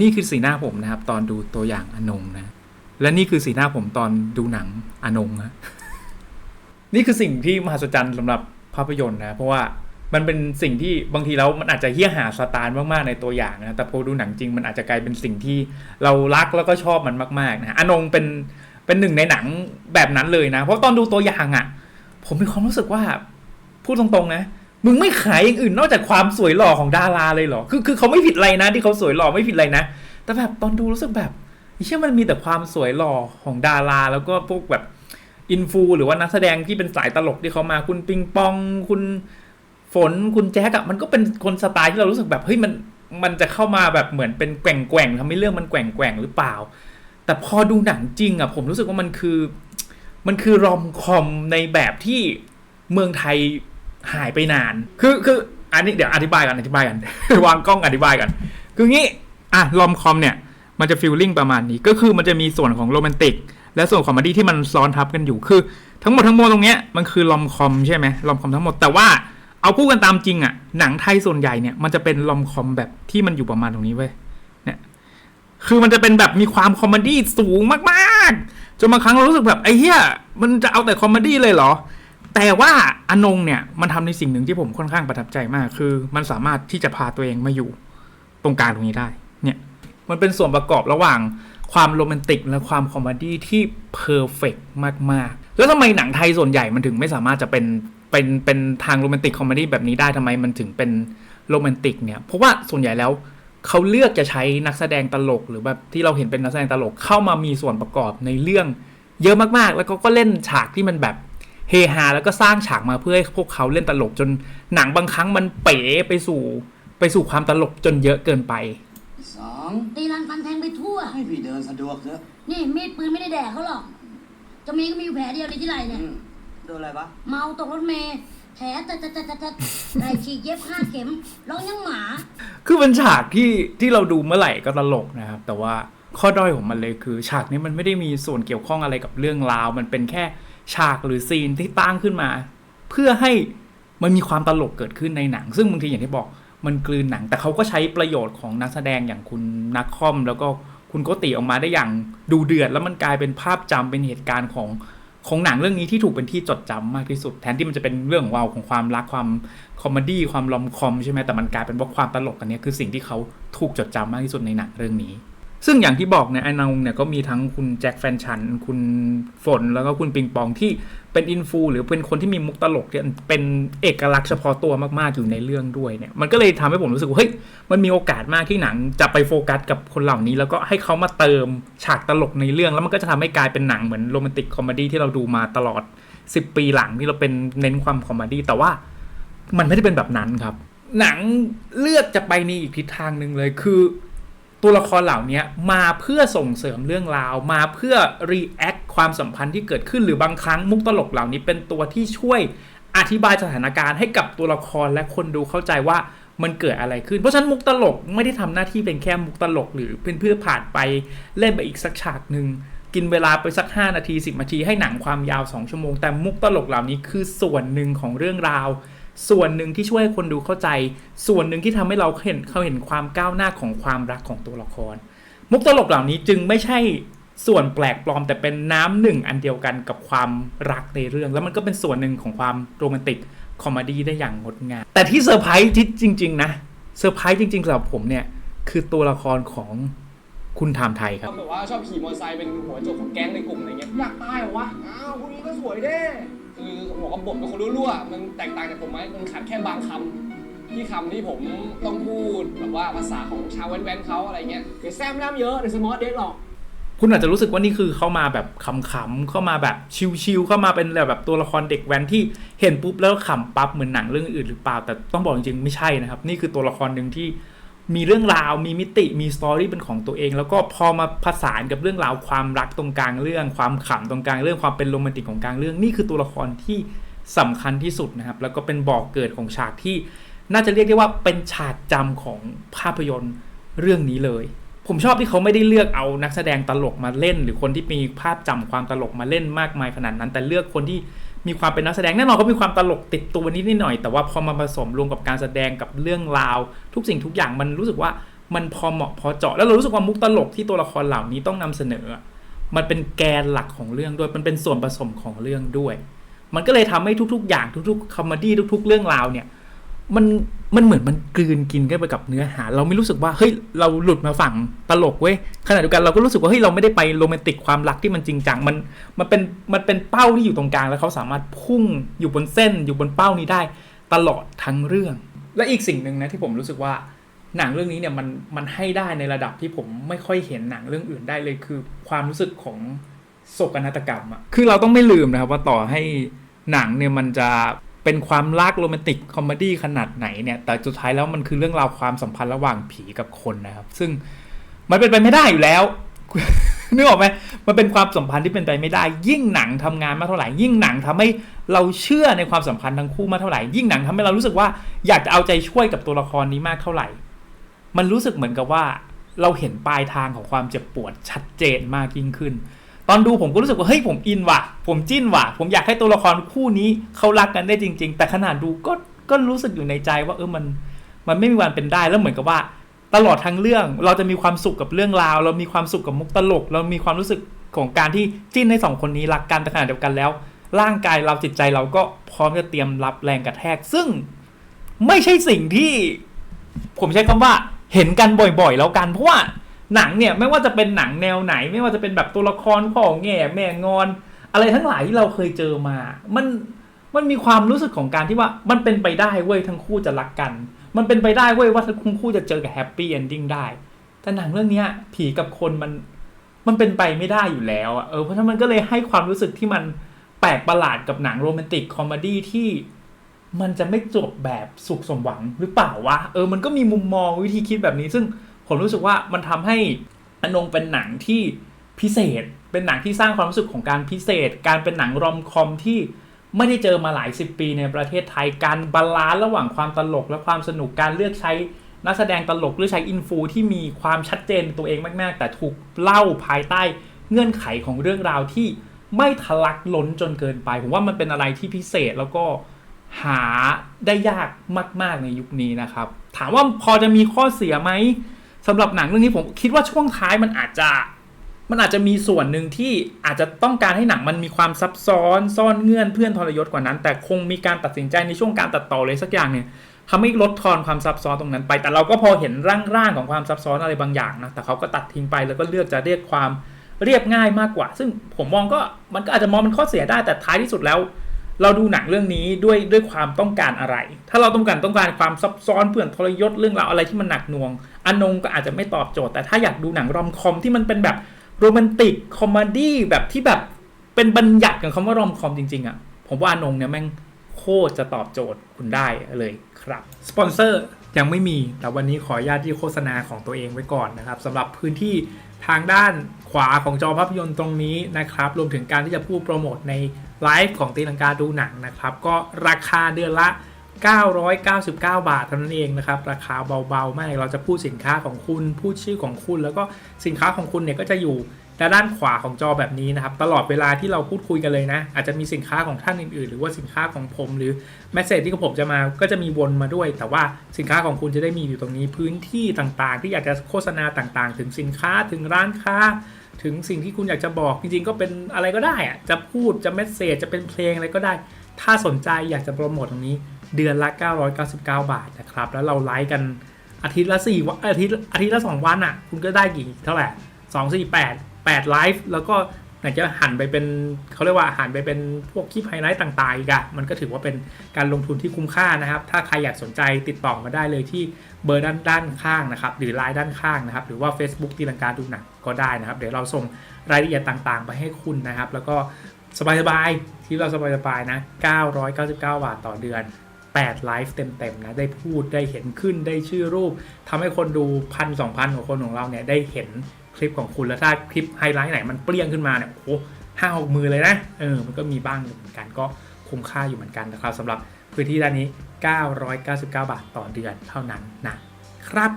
นี่คือสีหน้าผมนะครับ ตอนดูตัวอย่างอนงนะ และนี่คือสีหน้าผมตอนดูหนังอนงนะนี่คือสิ่งที่มหัศจรรย์สำหรับภาพยนตร์นะ เพราะว่ามันเป็นสิ่งที่บางทีแล้วมันอาจจะเฮี้ยหาสไตล์มากๆในตัวอย่างนะแต่พอดูหนังจริงมันอาจจะกลายเป็นสิ่งที่เรารักแล้วก็ชอบมันมากๆนะอนงเป็นเป็นหนึ่งในหนังแบบนั้นเลยนะ เพราะตอนดูตัวอย่างอะ่ะ ผมมีความรู้สึกว่าพูดตรงๆนะ มึงไม่ขายอย่างอื่นนอกจากความสวยหล่อของดาราเลยเหรอ คือคือเขาไม่ผิดอะไรนะ ที่เขาสวยหล่อไม่ผิดอะไรนะ แต่แบบตอนดูรู้สึกแบบเชื่อมันมีแต่ความสวยหล่อของดารา แล้วก็พวกแบบอินฟูหรือว่านักแสดงที่เป็นสายตลกที่เขามาคุณปิงปอง คุณฝนคุณแจ๊กอะมันก็เป็นคนสไตล์ที่เรารู้สึกแบบเฮ้ยมันมันจะเข้ามาแบบเหมือนเป็นแกว่งแกว่งทำให้เรื่องมันแกว่งแกว่งหรือเปล่า แต่พอดูหนังจริงอะผมรู้สึกว่ามันคือ มันคือรอมคอมในแบบที่เมืองไทย หายไปนาน คือคืออันนี้เดี๋ยวอธิบายกันอธิบายกัน วางกล้องอธิบายกัน คืองี้อะรอมคอมเนี่ยมันจะฟีลลิ่งประมาณนี้ก็คือมันจะมีส่วนของโรแมนติกและส่วนของคอมเมดี้ที่มันซ้อนทับกันอยู่คือ ทั้งหมดทั้งมวลตรงเนี้ยมันคือรอมคอมใช่ไหมรอมคอมทั้งหมดแต่ว่าเอาพูดกันตามจริงอะหนังไทยส่วนใหญ่เนี่ยมันจะเป็นรอมคอมแบบที่มันอยู่ประมาณตรงนี้เว้ยเนี่ยคือมันจะเป็นแบบมีความคอมเมดี้สูงมากๆจนบางครั้งเรารู้สึกแบบไอ้เหี้ยมันจะเอาแต่คอมเมดี้เลยเหรอ แต่ว่าอนงเนี่ยมันทำในสิ่งหนึ่งที่ผมค่อนข้างประทับใจมาก คือ มันสามารถที่จะพาตัวเองมาอยู่ตรงกลางตรงนี้ได้ เนี่ยมันเป็นส่วนประกอบระหว่างความโรแมนติกและความคอมเมดี้ที่เพอร์เฟกมากๆ แล้วทำไมหนังไทยส่วนใหญ่มันถึงไม่สามารถจะเป็นเป็นเป็นทางโรแมนติกคอมเมดี้แบบนี้ได้ทำไมมันถึงเป็นโรแมนติกเนี่ยเพราะว่าส่วนใหญ่แล้วเขาเลือกจะใช้นักแสดงตลก หรือแบบที่เราเห็นเป็นนักแสดงตลกเข้ามามีส่วนประกอบในเรื่องเยอะมากๆ แล้วก็ก็เล่นฉากที่มันแบบ เฮฮาแล้วก็สร้างฉากมาเพื่อให้พวกเขาเล่นตลกจนหนังบางครั้งมันเป๋ไปสู่ไปสู่ความตลกจนเยอะเกินไปสองตีรันฟันแทงไปทั่ว ให้พี่เดินสะดวกเถอะนี่มีดปืนไม่ได้แดกเขาหรอก จะมีก็มีอยู่แผลเดียวในที่ไหล่เนี่ยอืมโดนอะไรปะเมาตกรถเมล์แผลแต่แต่แต่แต่แต่ไหล่ฉีกเย็บห้าเข็มร้องยังหมา คือเป็นฉากที่ที่เราดูเมื่อไหร่ก็ตลกนะครับ แต่ว่าข้อด้อยของมันเลยคือ ฉากนี้มันไม่ได้มีส่วนเกี่ยวข้องอะไรกับเรื่องราว มันเป็นแค่ ฉากหรือซีนที่ตั้งขึ้นมา เพื่อให้มันมีความตลกเกิดขึ้นในหนัง ซึ่งบางทีอย่างที่บอกมันกลืนหนัง แต่เขาก็ใช้ประโยชน์ของนักแสดงอย่างคุณนักคอม แล้วก็คุณโกติออกมาได้อย่างดูเดือด แล้วมันกลายเป็นภาพจำเป็นเหตุการณ์ของของหนังเรื่องนี้ที่ถูกเป็นที่จดจำมากที่สุด แทนที่มันจะเป็นเรื่องของเราวของความรักความคอมเมดี้ความลอมคอมใช่ไหมแต่มันกลายเป็นว่าความตลกอันนี้คือสิ่งที่เขาถูกจดจำมากที่สุดในหนังเรื่องนี้ ซึ่งอย่างที่บอกเนี่ยไอ้นางเนี่ยก็มีทั้งคุณแจ็คแฟนฉัน คุณฝนแล้วก็คุณปิงปองที่เป็นอินฟูหรือเป็นคนที่มีมุกตลกที่เป็นเอกลักษณ์เฉพาะตัวมากๆอยู่ในเรื่องด้วยเนี่ยมันก็เลยทำให้ผมรู้สึกว่าเฮ้ยมันมีโอกาสมากที่หนังจะไปโฟกัสกับคนเหล่านี้ แล้วก็ให้เขามาเติมฉากตลกในเรื่อง แล้วมันก็จะทำให้กลายเป็นหนังเหมือนโรแมนติกคอมเมดี้ที่เราดูมาตลอด 10 ปีหลังที่เราเป็นเน้นความคอมเมดี้แต่ว่ามันไม่ได้เป็นแบบนั้นครับ หนังเลือกจะไปในอีกทิศทางหนึ่งเลยคือ ตัวละครเหล่านี้มาเพื่อส่งเสริมเรื่องราว มาเพื่อรีแอคความสัมพันธ์ที่เกิดขึ้นหรือบางครั้งมุกตลกเหล่านี้เป็นตัวที่ช่วยอธิบายสถานการณ์ให้กับตัวละครและคนดูเข้าใจว่ามันเกิดอะไรขึ้น เพราะฉะนั้นมุกตลกไม่ได้ทำหน้าที่เป็นแค่มุกตลก หรือเป็นเพื่อผ่านไปเล่นไปอีกสักฉากหนึ่งกินเวลาไปสัก 5 นาที 10 นาทีให้หนังความยาว 2 ชั่วโมง แต่มุกตลกเหล่านี้คือส่วนหนึ่งของเรื่องราว ส่วนหนึ่งที่ช่วยให้คนดูเข้าใจ ส่วนหนึ่งที่ทำให้เราเห็นเขาเห็นความก้าวหน้าของความรักของตัวละคร มุกตลกเหล่านี้จึงไม่ใช่ส่วนแปลกปลอมแต่เป็นน้ำหนึ่งอันเดียวกันกับความรักในเรื่อง แล้วมันก็เป็นส่วนหนึ่งของความโรแมนติกคอมเมดี้ได้อย่างงดงามแต่ที่เซอร์ไพรส์ที่จริง ๆ นะเซอร์ไพรส์จริงๆสำหรับผมเนี่ย คือตัวละครของคุณไทม์ไทยครับแบบว่าชอบขี่มอเตอร์ไซค์เป็นหัวโจกของแก๊งในกลุ่มอะไรเงี้ยอยากตายเหรอวะอ้าวพวกนี้ก็สวยเด้ คือหัวกระบทเป็นคนรั่วๆมันแตกต่างจากผมไหมมันขาดแค่บางคำที่คำที่ผมต้องพูดแบบว่าภาษาของชาวแว้นๆเขาอะไรเงี้ยเดี๋ยวแซมน้ำเยอะเดี๋ยวสมอสเด็กหรอก คุณอาจจะรู้สึกว่านี่คือเข้ามาแบบขำๆเข้ามาแบบชิลๆเข้ามาเป็นแบบตัวละครเด็กแว้นที่เห็นปุ๊บแล้วขำปั๊บเหมือนหนังเรื่องอื่นหรือเปล่า แต่ต้องบอกจริงๆไม่ใช่นะครับ นี่คือตัวละครหนึ่งที่ มีเรื่องราวมีมิติมีสตอรี่เป็นของตัวเอง แล้วก็พอมาผสานกับเรื่องราวความรักตรงกลางเรื่อง ความขำตรงกลางเรื่องความเป็นโรแมนติกของกลางเรื่อง นี่คือตัวละครที่สำคัญที่สุดนะครับ แล้วก็เป็นบอกเกิดของฉากที่ น่าจะเรียกได้ว่าเป็นฉากจำของภาพยนตร์เรื่องนี้เลย ผมชอบที่เขาไม่ได้เลือกเอานักแสดงตลกมาเล่น หรือคนที่มีภาพจำความตลกมาเล่นมากมายขนาดนั้น แต่เลือกคนที่ มีความเป็นนักแสดงแน่นอนเขามีความตลกติดตัวนิดนิดหน่อย แต่ว่าพอมาผสมรวมกับการแสดงกับเรื่องราว ทุกสิ่งทุกอย่างมันรู้สึกว่ามันพอเหมาะพอเจาะแล้วเรารู้สึกว่ามุกตลกที่ตัวละครเหล่านี้ต้องนำเสนอ มันเป็นแกนหลักของเรื่องด้วยมันเป็นส่วนผสมของเรื่องด้วย มันก็เลยทำให้ทุก ๆ อย่างทุกๆคอมเมดี้ทุก ๆ เรื่องราวเนี่ย มัน มันเหมือนมันกลืนกินกันไปกับเนื้อหา เราไม่รู้สึกว่าเฮ้ยเราหลุดมาฝั่งตลกเว้ยขณะเดียวกันเราก็รู้สึกว่าเฮ้ยเราไม่ได้ไปโรแมนติกความรักที่มันจริงจังมันมันเป็นมันเป็นเป้าที่อยู่ตรงกลางแล้วเขาสามารถพุ่งอยู่บนเส้น อยู่บนเป้านี้ได้ตลอดทั้งเรื่อง และอีกสิ่งหนึ่งนะที่ผมรู้สึกว่าหนังเรื่องนี้เนี่ยมันมันให้ได้ในระดับที่ผมไม่ค่อยเห็นหนังเรื่องอื่นได้เลยคือ ความรู้สึกของโศกนาฏกรรมอะคือเราต้องไม่ลืมนะครับว่าต่อให้หนังเนี่ยมันจะ เป็นความรักโรแมนติกคอมเมดี้ขนาดไหนเนี่ย แต่สุดท้ายแล้วมันคือเรื่องราวความสัมพันธ์ระหว่างผีกับคนนะครับ ซึ่งมันเป็นไปไม่ได้อยู่แล้วนึกออกไหมมันเป็นความสัมพันธ์ที่เป็นไปไม่ได้ ยิ่งหนังทำงานมากเท่าไหร่ ยิ่งหนังทำให้เราเชื่อในความสัมพันธ์ทั้งคู่มากเท่าไหร่ ยิ่งหนังทำให้เรารู้สึกว่าอยากจะเอาใจช่วยกับตัวละครนี้มากเท่าไหร่ มันรู้สึกเหมือนกับว่าเราเห็นปลายทางของความเจ็บปวดชัดเจนมากยิ่งขึ้น ตอนดูผมก็รู้สึกว่าเฮ้ยผมอินว่ะ ผมจิ้นว่ะ ผมอยากให้ตัวละครคู่นี้เขารักกันได้จริง ๆ แต่ขนาดดูก็ก็รู้สึกอยู่ในใจว่าเออมันมันไม่มีวันเป็นได้แล้วเหมือนกับว่า ตลอดทั้งเรื่องเราจะมีความสุขกับเรื่องราว เรามีความสุขกับมุกตลก เรามีความรู้สึกของการที่จิ้นในสองคนนี้รักกันแต่ขณะเดียวกันแล้ว ร่างกายเราจิตใจเราก็พร้อมจะเตรียมรับแรงกระแทก ซึ่งไม่ใช่สิ่งที่ ผมใช้คำว่าเห็นกันบ่อยๆ แล้วกันเพราะว่า หนังเนี่ยไม่ว่าจะเป็นหนังแนวไหน ไม่ว่าจะเป็นแบบตัวละครพ่อแง่แม่งอน อะไรทั้งหลายที่เราเคยเจอมา มันมันมีความรู้สึกของการที่ว่ามันเป็นไปได้เว้ยทั้งคู่จะรักกัน มันเป็นไปได้เว้ยว่าทั้งคู่จะเจอกับแฮปปี้เอนดิ้งได้ แต่หนังเรื่องเนี้ยผีกับคนมันมันเป็นไปไม่ได้อยู่แล้วอะเออเพราะฉะนั้นมันก็เลยให้ความรู้สึกที่มันแปลกประหลาดกับหนังโรแมนติกคอมดี้ที่มันจะไม่จบแบบสุขสมหวังหรือเปล่าวะเออมันก็มีมุมมองวิธีคิดแบบนี้ซึ่ง ผมรู้สึกว่ามันทำให้อนงเป็นหนังที่พิเศษ เป็นหนังที่สร้างความรู้สึกของการพิเศษ การเป็นหนังรอมคอมที่ไม่ได้เจอมาหลายสิบปีในประเทศไทย การบาลานซ์ระหว่างความตลกและความสนุก การเลือกใช้นักแสดงตลกหรือใช้อินฟูที่มีความชัดเจนตัวเองมาก ๆ แต่ถูกเล่าภายใต้เงื่อนไขของเรื่องราวที่ไม่ทะลักล้นจนเกินไป ผมว่ามันเป็นอะไรที่พิเศษแล้วก็หาได้ยากมาก ๆ ในยุคนี้นะครับ ถามว่าพอจะมีข้อเสียไหม สำหรับหนังเรื่องนี้ผมคิดว่าช่วงท้ายมันอาจจะ มันอาจจะมีส่วนหนึ่งที่อาจจะต้องการให้หนังมันมีความซับซ้อนซ่อนเงื่อนเพื่อนทรยศกว่านั้น แต่คงมีการตัดสินใจในช่วงการตัดต่อเลยสักอย่างเนี่ยทำให้ลดทอนความซับซ้อนตรงนั้นไป แต่เราก็พอเห็นร่างๆของความซับซ้อนอะไรบางอย่างนะแต่เขาก็ตัดทิ้งไปแล้วก็เลือกจะเรียกความเรียบง่ายมากกว่า ซึ่งผมมองก็มันก็อาจจะมองเป็นข้อเสียได้แต่ท้ายที่สุดแล้ว เราดูหนังเรื่องนี้ด้วยด้วยความต้องการอะไร ถ้าเราต้องการต้องการความซับซ้อนเพื่อนทรยศเรื่องราวอะไรที่มันหนักหน่วง อนงก็อาจจะไม่ตอบโจทย์ แต่ถ้าอยากดูหนังรอมคอมที่มันเป็นแบบโรแมนติกคอมดี้แบบที่แบบเป็นบัญญัติของคำว่ารอมคอมจริงๆอะ่ะ ผมว่าอนงเนี่ยแม่งโคตรจะตอบโจทย์คุณได้เลยครับ สปอนเซอร์ ยังไม่มี แต่วันนี้ขออนุญาตที่โฆษณาของตัวเองไว้ก่อนนะครับสำหรับพื้นที่ทางด้านขวาของจอภาพยนตร์ตรงนี้นะครับ รวมถึงการที่จะพูดโปรโมทในไลฟ์ของตีลังกาดูหนังนะครับ ก็ราคาเดือนละ 999 บาทเท่านั้นเองนะครับ ราคาเบาๆมากเราจะพูดสินค้าของคุณ พูดชื่อของคุณ แล้วก็สินค้าของคุณเนี่ยก็จะอยู่ ด้านขวาของจอแบบนี้นะครับ ตลอดเวลาที่เราพูดคุยกันเลยนะ อาจจะมีสินค้าของท่านอื่นๆ หรือว่าสินค้าของผม หรือแมสเซจที่ผมจะมาก็จะมีวนมาด้วย แต่ว่าสินค้าของคุณจะได้มีอยู่ตรงนี้พื้นที่ต่างๆ ที่อยากจะโฆษณาต่างๆ ถึงสินค้าถึงร้านค้า ถึงสิ่งที่คุณอยากจะบอกจริงๆ ก็เป็นอะไรก็ได้อะจะพูดจะเมสเซจจะเป็นเพลงอะไรก็ได้ ถ้าสนใจอยากจะโปรโมทตรงนี้เดือนละ 999 บาทนะครับแล้วเราไลฟ์กันอาทิตย์ละ4วันอาทิตย์อาทิตย์ละ 2 วันอะ คุณก็ได้กี่เท่าไหร่2 4 8ไลฟ์แล้วก็อากจะหันไปเป็นเขาเรียกว่าหันไปเป็นพวกคลิปไฮไลท์ต่างๆอีกอะมันก็ถือว่าเป็นการลงทุนที่คุ้มค่านะครับ ถ้าใครอยากสนใจติดต่อมาได้เลยที่เบอร์ด้านด้านข้างนะครับ หรือไลน์ด้านข้างนะครับ หรือว่า Facebook ตีลังกาดูหนังก็ได้นะครับ เดี๋ยวเราส่งรายละเอียดต่างๆ ไปให้คุณนะครับ แล้วก็สบายๆที่เราสบายๆนะ 999 บาทต่อเดือน8ไลฟ์เต็มๆนะได้พูดได้เห็นขึ้นได้ชื่อรูปทำให้คนดูพันสองพันของคนของเราเนี่ยได้เห็น คลิปของคุณแล้วถ้าคลิปไฮไลท์ไหนมันเปรี้ยงขึ้นมาเนี่ยโอ้ห้าหกมือเลยนะเออมันก็มีบ้างเหมือนกันก็คุ้มค่าอยู่เหมือนกันนะครับสำหรับพื้นที่ด้านนี้ 999 บาทต่อเดือนเท่านั้นนะครับ